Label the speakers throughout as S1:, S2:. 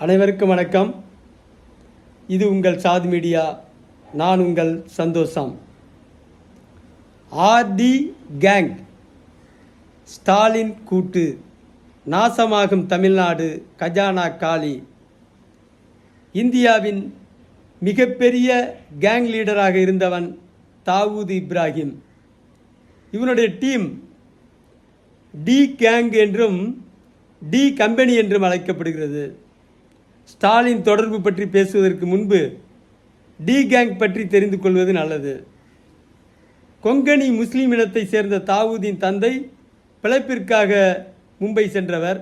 S1: அனைவருக்கும் வணக்கம். இது உங்கள் சாது மீடியா நான் உங்கள் சந்தோஷம். ஆர்டி கேங் ஸ்டாலின் கூட்டு நாசமாகும் தமிழ்நாடு கஜானா காலி. இந்தியாவின் மிகப்பெரிய கேங் லீடராக இருந்தவன் தாவூத் இப்ராஹிம். இவனுடைய டீம் டி கேங் என்றும் டி கம்பெனி என்றும் அழைக்கப்படுகிறது. ஸ்டாலின் தொடர்பு பற்றி பேசுவதற்கு முன்பு டி கேங் பற்றி தெரிந்து கொள்வது நல்லது. கொங்கணி முஸ்லீம் இனத்தை சேர்ந்த தாவூதின் தந்தை பிழைப்பிற்காக மும்பை சென்றவர்.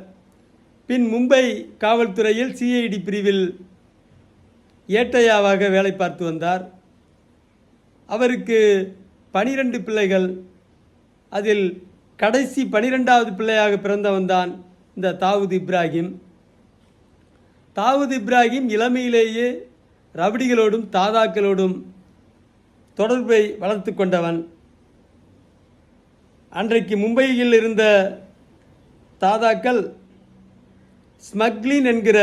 S1: பின் மும்பை காவல்துறையில் சிஐடி பிரிவில் ஏட்டையாவாக வேலை பார்த்து வந்தார். அவருக்கு பனிரெண்டு பிள்ளைகள். அதில் கடைசி பனிரெண்டாவது பிள்ளையாக பிறந்தவன் தான் இந்த தாவூத் இப்ராஹிம். தாவூத் இப்ராஹிம் இளமையிலேயே ரவுடிகளோடும் தாதாக்களோடும் தொடர்பை வளர்த்து கொண்டவன். அன்றைக்கு மும்பையில் இருந்த தாதாக்கள் ஸ்மக்லின் என்கிற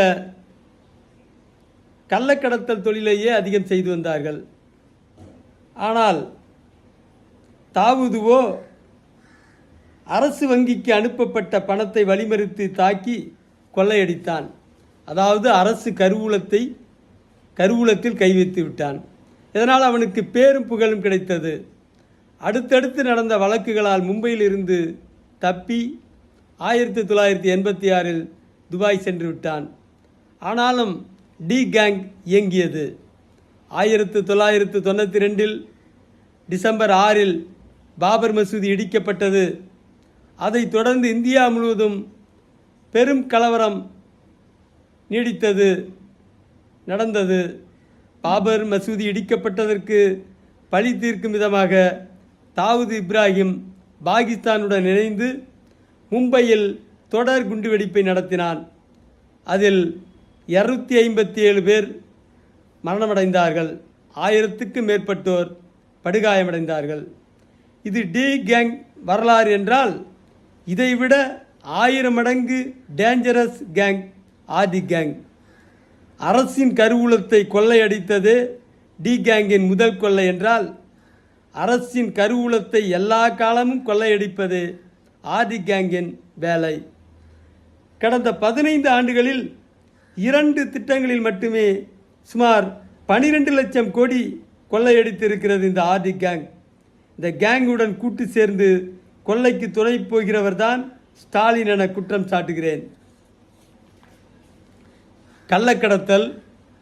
S1: கள்ளக்கடத்தல் தொழிலையே அதிகம் செய்து வந்தார்கள். ஆனால் தாவூதுவோ அரசு வங்கிக்கு அனுப்பப்பட்ட பணத்தை வழிமறித்து தாக்கி கொள்ளையடித்தான். அதாவது அரசு கருவூலத்தை கருவூலத்தில் கை வைத்து விட்டான். இதனால் அவனுக்கு பேரும் புகழும் கிடைத்தது. அடுத்தடுத்து நடந்த வழக்குகளால் மும்பையில் இருந்து தப்பி ஆயிரத்தி தொள்ளாயிரத்தி எண்பத்தி ஆறில் துபாய் சென்று விட்டான். ஆனாலும் டி கேங் இயங்கியது. ஆயிரத்து தொள்ளாயிரத்து தொண்ணூற்றி ரெண்டில் டிசம்பர் ஆறில் பாபர் மசூதி இடிக்கப்பட்டது. அதைத் தொடர்ந்து இந்தியா முழுவதும் பெரும் கலவரம் நீடித்தது நடந்தது. பாபர் மசூதி இடிக்கப்பட்டதற்கு பழி தீர்க்கும் விதமாக தாவூது இப்ராஹிம் பாகிஸ்தானுடன் இணைந்து மும்பையில் தொடர் குண்டுவெடிப்பை நடத்தினான் அதில் இரநூத்தி ஐம்பத்தி ஏழு பேர் மரணமடைந்தார்கள். ஆயிரத்துக்கும் மேற்பட்டோர் படுகாயமடைந்தார்கள். இது டி கேங் வரலாறு என்றால் இதைவிட ஆயிரம் மடங்கு டேஞ்சரஸ் கேங் ஆதி கேங் அரசின் கருவூலத்தை கொள்ளையடித்தது டி கேங்கின் முதல் கொள்ளை என்றால் அரசின் கருவூலத்தை எல்லா காலமும் கொள்ளையடிப்பது ஆதி கேங்கின் வேலை. கடந்த பதினைந்து ஆண்டுகளில் இரண்டு திட்டங்களில் மட்டுமே சுமார் பனிரெண்டு லட்சம் கோடி கொள்ளையடித்திருக்கிறது இந்த ஆதி கேங் இந்த கேங்குடன் கூட்டு சேர்ந்து கொள்ளைக்கு துணை போகிறவர் தான் ஸ்டாலின் என குற்றம் சாட்டுகிறேன். கள்ளக்கடத்தல்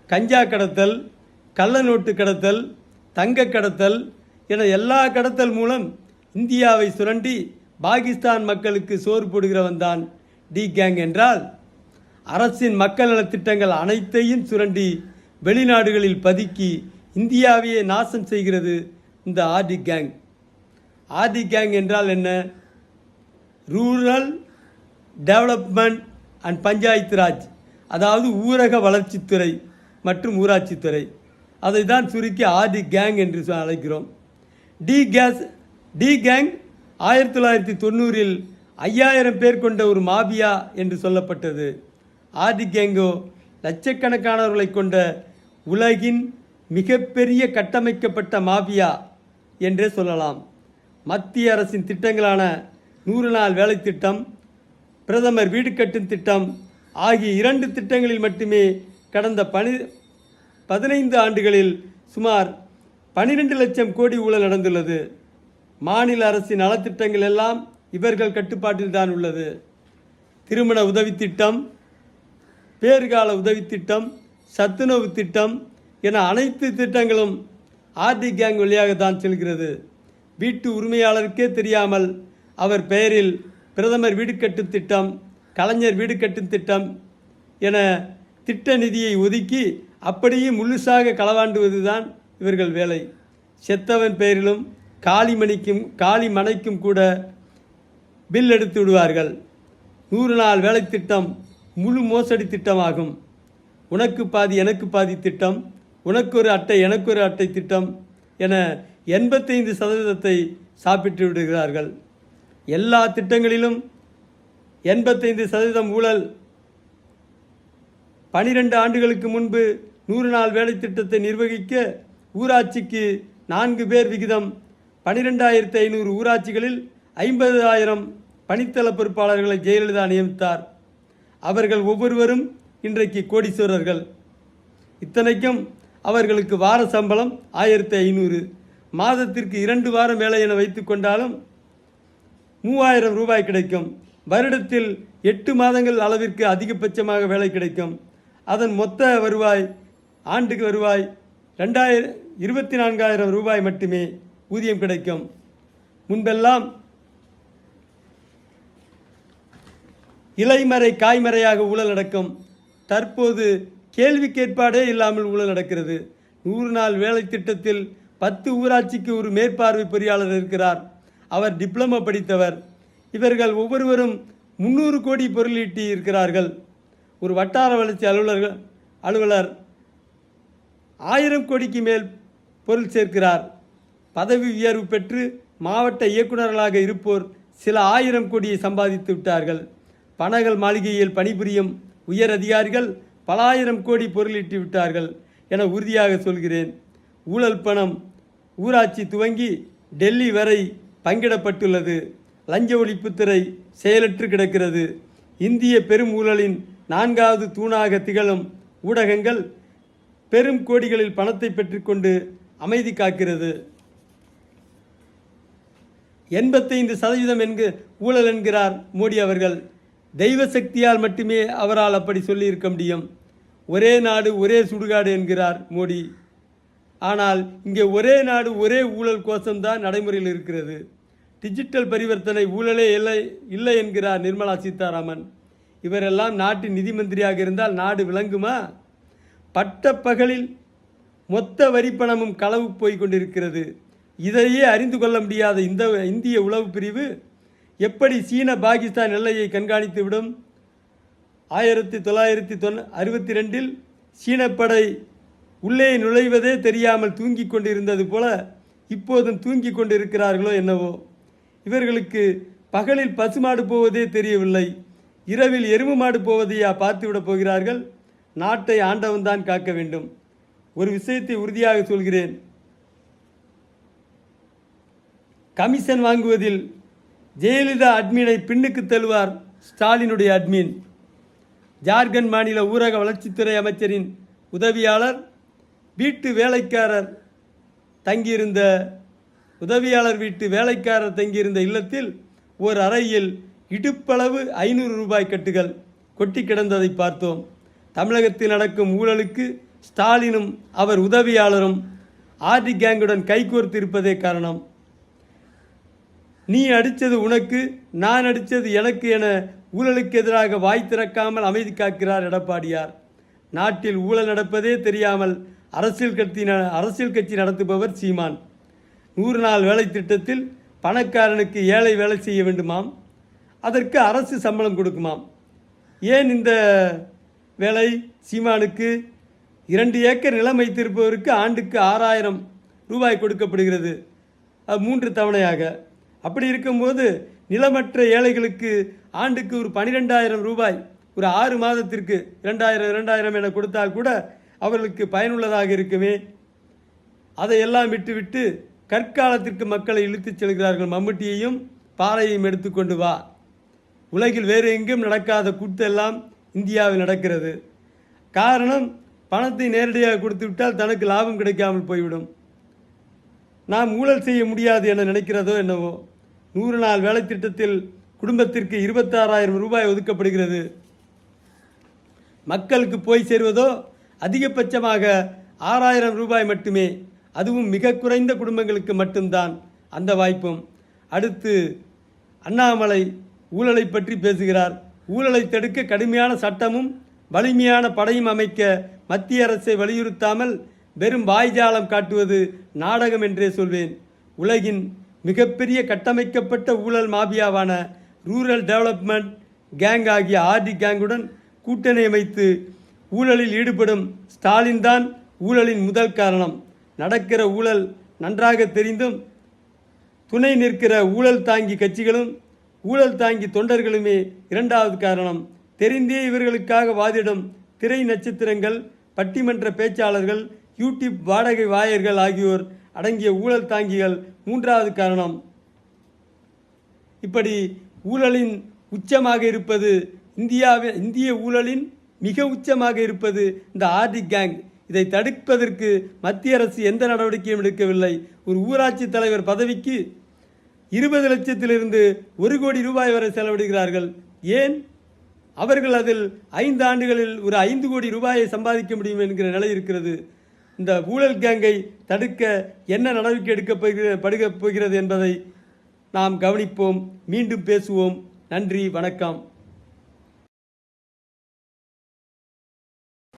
S1: கஞ்சா கடத்தல் கள்ள நோட்டு கடத்தல் தங்க கடத்தல் என எல்லா கடத்தல் மூலம் இந்தியாவை சுரண்டி பாகிஸ்தான் மக்களுக்கு சோறு போடுகிறவன் தான் டி கேங் என்றால் அரசின் மக்கள் நலத் திட்டங்கள் அனைத்தையும் சுரண்டி வெளிநாடுகளில் பதுக்கி இந்தியாவையே நாசம் செய்கிறது இந்த ஆர்டி கேங். ஆர்டி கேங் என்றால் என்ன? Rural development and panchayat raj. அதாவது ஊரக வளர்ச்சித்துறை மற்றும் ஊராட்சித்துறை அதை தான் சுருக்கி ஆர்டி கேங் என்று சொ- அழைக்கிறோம். டி கேஸ் டி கேங் ஆயிரத்தி தொள்ளாயிரத்தி தொண்ணூறில் ஐயாயிரம் பேர் கொண்ட ஒரு மாபியா என்று சொல்லப்பட்டது. ஆதி கேங்கோ லட்சக்கணக்கானவர்களை கொண்ட உலகின் மிகப்பெரிய கட்டமைக்கப்பட்ட மாபியா என்றே சொல்லலாம். மத்திய அரசின் திட்டங்களான நூறு நாள் வேலை திட்டம் பிரதமர் வீடு கட்டும் திட்டம் ஆகிய இரண்டு திட்டங்களில் மட்டுமே கடந்த பனி பதினைந்து ஆண்டுகளில் சுமார் பனிரெண்டு லட்சம் கோடி ஊழல் நடந்துள்ளது. மாநில அரசின் நலத்திட்டங்கள் எல்லாம் இவர்கள் கட்டுப்பாட்டில் தான் உள்ளது. திருமண உதவி திட்டம் பேறுகால உதவி திட்டம் சத்துணவு திட்டம் என அனைத்து திட்டங்களும் ஆர்டி கேங் வழியாக தான் செல்கிறது. வீட்டு உரிமையாளருக்கே தெரியாமல் அவர் பெயரில் பிரதமர் வீடு கட்டும் திட்டம் கலைஞர் வீடு கட்டும் திட்டம் என திட்ட நிதியை ஒதுக்கி அப்படியே முழுசாக களவாண்டுவது தான் இவர்கள் வேலை. செத்தவன் பெயரிலும் காளிமணிக்கும் காளிமனைக்கும் கூட பில் எடுத்து விடுவார்கள். நூறு நாள் வேலை திட்டம் முழு மோசடி திட்டமாகும். உனக்கு பாதி எனக்கு பாதி திட்டம் உனக்கு ஒரு அட்டை எனக்கு ஒரு அட்டை திட்டம் என எண்பத்தைந்து சதவீதத்தை சாப்பிட்டு விடுகிறார்கள். எல்லா திட்டங்களிலும் எண்பத்தைந்து சதவீதம் ஊழல். பனிரெண்டு ஆண்டுகளுக்கு முன்பு நூறு நாள் வேலை திட்டத்தை நிர்வகிக்க ஊராட்சிக்கு நான்கு பேர் விகிதம். பனிரெண்டாயிரத்தி ஐநூறு ஊராட்சிகளில் ஐம்பதாயிரம் பணித்தள பொறுப்பாளர்களை ஜெயலலிதா நியமித்தார். அவர்கள் ஒவ்வொருவரும் இன்றைக்கு கோடீஸ்வரர்கள். இத்தனைக்கும் அவர்களுக்கு வார சம்பளம் ஆயிரத்தி ஐநூறு. மாதத்திற்கு இரண்டு வாரம் வேலை என வைத்து கொண்டாலும் மூவாயிரம் ரூபாய் கிடைக்கும். வருடத்தில் எட்டு மாதங்கள் அளவிற்கு அதிகபட்சமாக வேலை கிடைக்கும். அதன் மொத்த வருவாய் ஆண்டுக்கு வருவாய் ரெண்டாயிரம் இருபத்தி நான்காயிரம் ரூபாய் மட்டுமே ஊதியம் கிடைக்கும். முன்பெல்லாம் இலைமறை காய்மறையாக ஊழல் நடக்கும். தற்போது கேள்வி கேட்பாடே இல்லாமல் ஊழல் நடக்கிறது. நூறு நாள் வேலை திட்டத்தில் பத்து ஊராட்சிக்கு ஒரு மேற்பார்வை பொறியாளர் இருக்கிறார். அவர் டிப்ளமோ படித்தவர். இவர்கள் ஒவ்வொருவரும் முந்நூறு கோடி பொருளீட்டி இருக்கிறார்கள். ஒரு வட்டார வளர்ச்சி அலுவலர்கள் அலுவலர் ஆயிரம் கோடிக்கு மேல் பொருள் சேர்க்கிறார். பதவி உயர்வு பெற்று மாவட்ட இயக்குநர்களாக இருப்போர் சில ஆயிரம் கோடியை சம்பாதித்து விட்டார்கள். பனகல் மாளிகையில் பணிபுரியும் உயர் அதிகாரிகள் பல ஆயிரம் கோடி பொருளீட்டி விட்டார்கள் என உறுதியாக சொல்கிறேன். ஊழல் பணம் ஊராட்சி துவங்கி டெல்லி வரை பங்கிடப்பட்டுள்ளது. லஞ்ச ஒழிப்புத்துறை செயலற்று கிடக்கிறது. இந்திய பெரும் ஊழலின் நான்காவது தூணாக திகழும் ஊடகங்கள் பெரும் கோடிகளில் பணத்தை பெற்றுக்கொண்டு அமைதி காக்கிறது. எண்பத்தைந்து சதவீதம் என்கு ஊழல் என்கிறார் மோடி அவர்கள். தெய்வ சக்தியால் மட்டுமே அவரால் அப்படி சொல்லியிருக்க முடியும். ஒரே நாடு ஒரே சுடுகாடு என்கிறார் மோடி. ஆனால் இங்கே ஒரே நாடு ஒரே ஊழல் கோஷம்தான் நடைமுறையில் இருக்கிறது. டிஜிட்டல் பரிவர்த்தனை ஊழலே இல்லை இல்லை என்கிறார் நிர்மலா சீதாராமன். இவரெல்லாம் நாட்டின் நிதி மந்திரியாக இருந்தால் நாடு விளங்குமா? பட்ட பகலில் மொத்த வரிப்பணமும் களவு போய் கொண்டிருக்கிறது. இதையே அறிந்து கொள்ள முடியாத இந்த இந்திய உளவு பிரிவு எப்படி சீன பாகிஸ்தான் எல்லையை கண்காணித்து விடும் ஆயிரத்தி தொள்ளாயிரத்தி தொண்ணூ அறுபத்தி ரெண்டில் சீனப்படை உள்ளே நுழைவதே தெரியாமல் தூங்கிக் கொண்டிருந்தது போல இப்போதும் தூங்கிக் கொண்டிருக்கிறார்களோ என்னவோ? இவர்களுக்கு பகலில் பசுமாடு போவதே தெரியவில்லை இரவில் எருமை மாடு போவதையா பார்த்துவிடப் போகிறார்கள்? நாட்டை ஆண்டவன்தான் காக்க வேண்டும். ஒரு விஷயத்தை உறுதியாக சொல்கிறேன். கமிஷன் வாங்குவதில் ஜெயலலிதா அட்மினை பின்னுக்கு தள்ளுவார் ஸ்டாலினுடைய அட்மின். ஜார்க்கண்ட் மாநில ஊரக வளர்ச்சித்துறை அமைச்சரின் உதவியாளர் வீட்டு வேலைக்காரர் தங்கியிருந்த உதவியாளர் வீட்டு வேலைக்காரர் தங்கியிருந்த இல்லத்தில் ஓர் அறையில் இடுப்பளவு ஐநூறு ரூபாய் கட்டுகள் கொட்டி கிடந்ததை பார்த்தோம். தமிழகத்தில் நடக்கும் ஊழலுக்கு ஸ்டாலினும் அவர் உதவியாளரும் ஆர்டி கேங்குடன் கைகோர்த்து இருப்பதே காரணம். நீ அடித்தது உனக்கு நான் அடித்தது எனக்கு என ஊழலுக்கு எதிராக வாய் திறக்காமல் அமைதி காக்கிறார் எடப்பாடியார். நாட்டில் ஊழல் நடப்பதே தெரியாமல் அரசியல் கட்சி அரசியல் கட்சி நடத்துபவர் சீமான். நூறு நாள் வேலை திட்டத்தில் பணக்காரனுக்கு ஏழை வேலை செய்ய வேண்டுமாம். அதற்கு அரசு சம்பளம் கொடுக்குமாம். ஏன் இந்த வேலை? சீமானுக்கு இரண்டு ஏக்கர் நிலம் வைத்திருப்பவருக்கு ஆண்டுக்கு ஆறாயிரம் ரூபாய் கொடுக்கப்படுகிறது. அது மூன்று தவணையாக. அப்படி இருக்கும்போது நிலமற்ற ஏழைகளுக்கு ஆண்டுக்கு ஒரு பனிரெண்டாயிரம் ரூபாய் ஒரு ஆறு மாதத்திற்கு இரண்டாயிரம் இரண்டாயிரம் என கொடுத்தால் கூட அவர்களுக்கு பயனுள்ளதாக இருக்குமே. அதையெல்லாம் விட்டுவிட்டு கற்காலத்திற்கு மக்களை இழுத்துச் செல்கிறார்கள். மம்முட்டியையும் பாறையையும் எடுத்துக்கொண்டு வா. உலகில் வேறு எங்கும் நடக்காத கூட்டெல்லாம் இந்தியாவில் நடக்கிறது. காரணம் பணத்தை நேரடியாக கொடுத்து விட்டால் தனக்கு லாபம் கிடைக்காமல் போய்விடும். நாம் ஊழல் செய்ய முடியாது என நினைக்கிறதோ என்னவோ? நூறு நாள் வேலை திட்டத்தில் குடும்பத்திற்கு இருபத்தாறாயிரம் ரூபாய் ஒதுக்கப்படுகிறது. மக்களுக்கு போய் சேருவதோ அதிகபட்சமாக ஆறாயிரம் ரூபாய் மட்டுமே. அதுவும் மிக குறைந்த குடும்பங்களுக்கு மட்டும்தான் அந்த வாய்ப்பும். அடுத்து அண்ணாமலை ஊழலை பற்றி பேசுகிறார். ஊழலை தடுக்க கடுமையான சட்டமும் வலிமையான படையும் அமைக்க மத்திய அரசை வலியுறுத்தாமல் வெறும் வாய்ஜாலம் காட்டுவது நாடகம் என்றே சொல்வேன். உலகின் மிகப்பெரிய கட்டமைக்கப்பட்ட ஊழல் மாபியாவான ரூரல் டெவலப்மெண்ட் கேங் ஆகிய ஆர்டி கேங்குடன் கூட்டணி அமைத்து ஊழலில் ஈடுபடும் ஸ்டாலின் தான் ஊழலின் முதல் காரணம். நடக்கிற ஊழல் நன்றாக தெரிந்தும் துணை நிற்கிற ஊழல் தாங்கி கட்சிகளும் ஊழல் தாங்கி தொண்டர்களுமே இரண்டாவது காரணம் தெரிந்தே இவர்களுக்காக வாதிடும் திரை நட்சத்திரங்கள் பட்டிமன்ற பேச்சாளர்கள் யூடியூப் வாடகை வாயர்கள் ஆகியோர் அடங்கிய ஊழல் தாங்கிகள் மூன்றாவது காரணம். இப்படி ஊழலின் உச்சமாக இருப்பது இந்தியாவில் இந்திய ஊழலின் மிக உச்சமாக இருப்பது இந்த ஆர்டி கேங். இதை தடுப்பதற்கு மத்திய அரசு எந்த நடவடிக்கையும் எடுக்கவில்லை. ஒரு ஊராட்சி தலைவர் பதவிக்கு இருபது லட்சத்திலிருந்து ஒரு கோடி ரூபாய் வரை செலவிடுகிறார்கள். ஏன்? அவர்கள் அதில் ஐந்து ஆண்டுகளில் ஒரு ஐந்து கோடி ரூபாயை சம்பாதிக்க முடியும் என்கிற நிலை இருக்கிறது. இந்த ஊழல் கேங்கை தடுக்க என்ன நடவடிக்கை எடுக்கப்படுகிற படுகப் போகிறது என்பதை நாம் கவனிப்போம். மீண்டும் பேசுவோம். நன்றி வணக்கம்.